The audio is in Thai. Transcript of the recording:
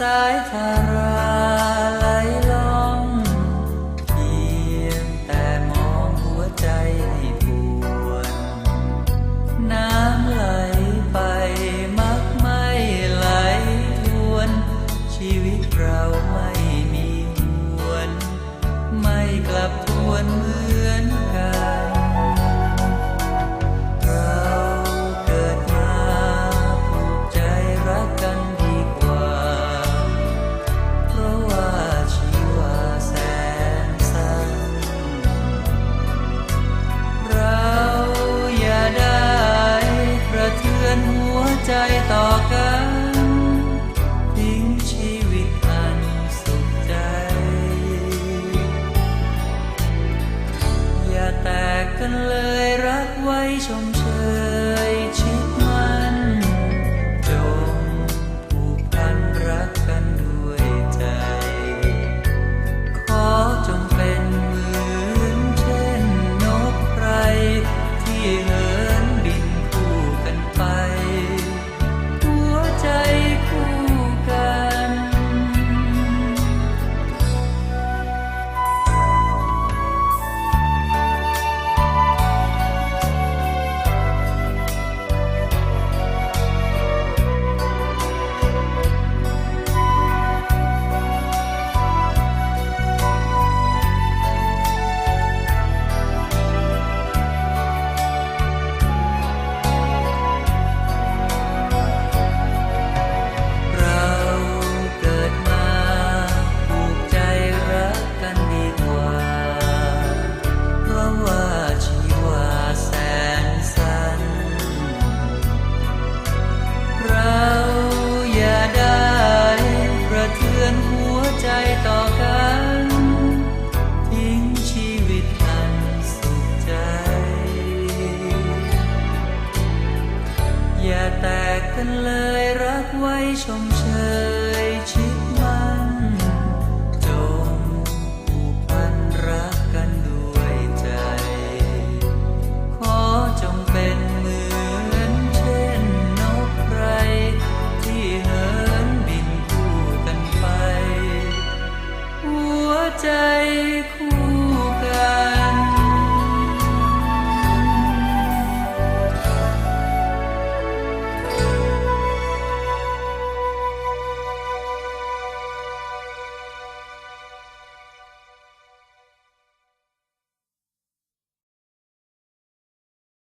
สายทาราไหลล่องเพียงแต่มองหัวใจให้ปวดน้ำไหลไปมักไม่ไหลทวน ชีวิตเราไม่มีหวน ไม่กลับทวนเหมือนกัน ใจต่อกันทิ้งชีวิตอันสุขใจ อย่าแตกกันเลยรักไว้ชม กันเลยรักไว้ชมเชย